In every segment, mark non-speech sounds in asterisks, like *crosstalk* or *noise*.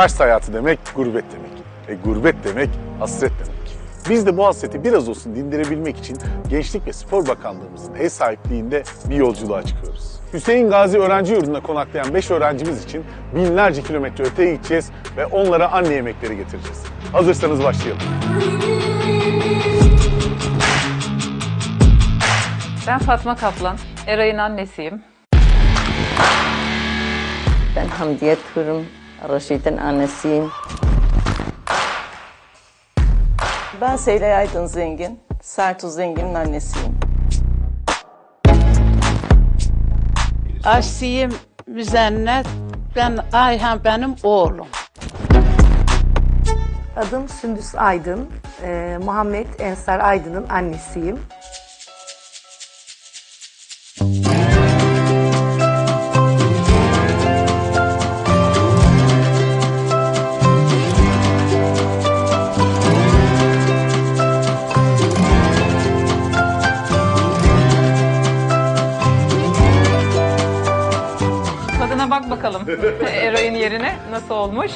Üniversite hayatı demek gurbet demek. E gurbet demek hasret demek. Biz de bu hasreti biraz olsun dindirebilmek için Gençlik ve Spor Bakanlığımızın ev sahipliğinde bir yolculuğa çıkıyoruz. Hüseyin Gazi Öğrenci Yurdu'nda konaklayan 5 öğrencimiz için binlerce kilometre öteye gideceğiz ve onlara anne yemekleri getireceğiz. Hazırsanız başlayalım. Ben Fatma Kaplan, Eray'ın annesiyim. Ben Hamdiye Turum, Raşit'in annesiyim. Ben Seylay Aydın Zengin, Sertu Zengin'in annesiyim. Asiye Müzennet, ben Ayhan benim oğlum. Adım Sündüs Aydın. Ee, Muhammed Ensar Aydın'ın annesiyim. Bak bakalım *laughs* Eray'ın yerine nasıl olmuş.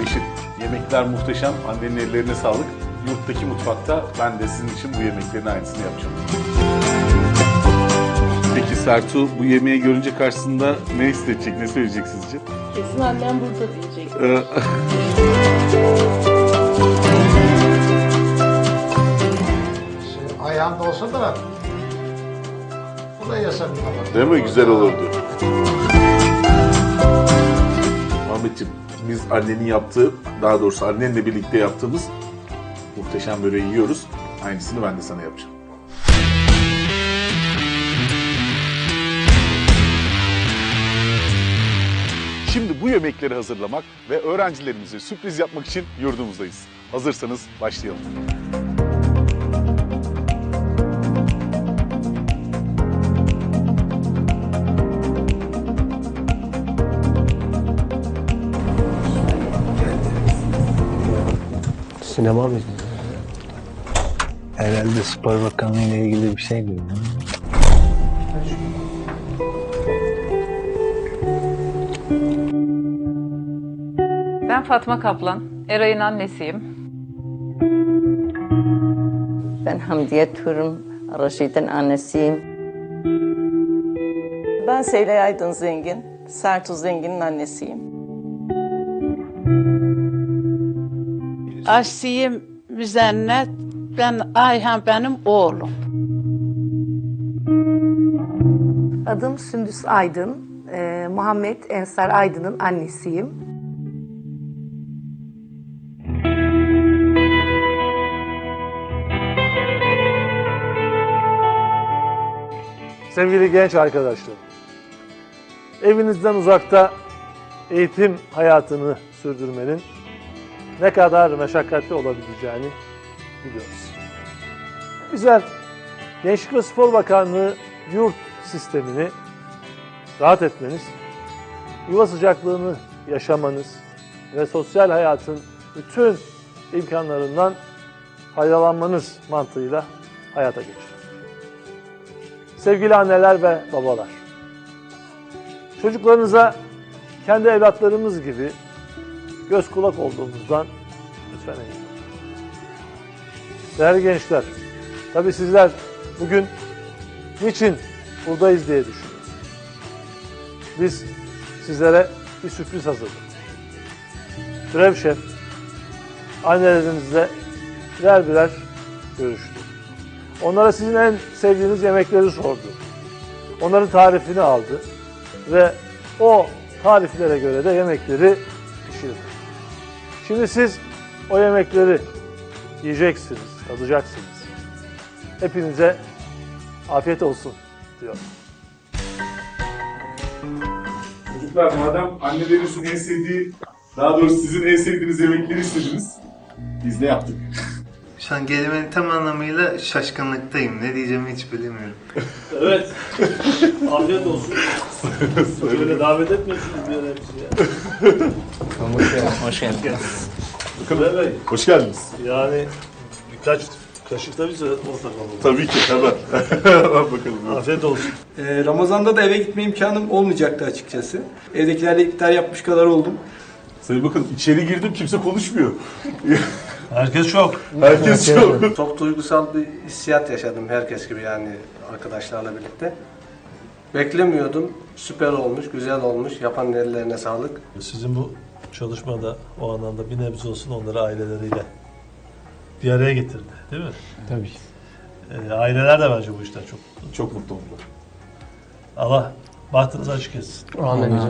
Reşit, yemekler muhteşem. Annenin ellerine sağlık. Yurttaki mutfakta ben de sizin için bu yemeklerin aynısını yapacağım. Peki Sertu bu yemeği görünce karşısında ne hissedecek, ne söyleyecek sizce? Kesin annem burada diyecek. Ee, *laughs* Şimdi ayağında olsa da bu da yasa bir tabak. Değil mi? Güzel olurdu. Ahmetciğim, biz annenin yaptığı, daha doğrusu annenle birlikte yaptığımız muhteşem böreği yiyoruz. Aynısını ben de sana yapacağım. Şimdi bu yemekleri hazırlamak ve öğrencilerimize sürpriz yapmak için yurdumuzdayız. Hazırsanız başlayalım. Mı izliyorsun? Herhalde spor bakanlığı ile ilgili bir şey diyor. Ben Fatma Kaplan, Eray'ın annesiyim. Ben Hamdiye Turum, Raşit'in annesiyim. Ben Seylay Aydın Zengin, Sertu Zengin'in annesiyim. Asiye Müzennet, ben Ayhan benim oğlum. Adım Sündüs Aydın. Ee, Muhammed Ensar Aydın'ın annesiyim. Sevgili genç arkadaşlarım, evinizden uzakta eğitim hayatını sürdürmenin ne kadar meşakkatli olabileceğini biliyoruz. Bizler Gençlik ve Spor Bakanlığı yurt sistemini rahat etmeniz, yuva sıcaklığını yaşamanız ve sosyal hayatın bütün imkanlarından faydalanmanız mantığıyla hayata geçiriyoruz. Sevgili anneler ve babalar, çocuklarınıza kendi evlatlarımız gibi göz kulak olduğumuzdan lütfen olun. Değerli gençler, tabii sizler bugün niçin buradayız diye düşünüyorsunuz. Biz sizlere bir sürpriz hazırladık. Türev Şef, annelerinizle birer birer görüştü. Onlara sizin en sevdiğiniz yemekleri sordu. Onların tarifini aldı ve o tariflere göre de yemekleri pişirdi. Şimdi siz o yemekleri yiyeceksiniz, tadacaksınız. Hepinize afiyet olsun diyorum. Çocuklar madem annelerinizin en sevdiği, daha doğrusu sizin en sevdiğiniz yemekleri istediniz, biz de yaptık. Şu an kelimenin tam anlamıyla şaşkınlıktayım. Ne diyeceğimi hiç bilemiyorum. Evet. Afiyet olsun. Böyle davet etmiyorsunuz bir yere bizi ya. Hoş geldiniz. Bey, Hoş geldiniz. yani birkaç Kaşıkta bize ortak olalım. Tabii ki hemen. *laughs* hemen bakalım. Afiyet olsun. Ee, Ramazan'da da eve gitme imkanım olmayacaktı açıkçası. Evdekilerle iftar yapmış kadar oldum. Sayın Bakanım içeri girdim kimse konuşmuyor. *laughs* Herkes çok. Herkes yok. Çok duygusal bir hissiyat yaşadım herkes gibi yani arkadaşlarla birlikte. Beklemiyordum. Süper olmuş, güzel olmuş. Yapan ellerine sağlık. Sizin bu çalışmada o anlamda bir nebze olsun onları aileleriyle bir araya getirdi. Değil mi? Tabii. Ee, aileler de bence bu işten çok Çok mutlu oldular. Allah bahtınızı açık etsin. Amin.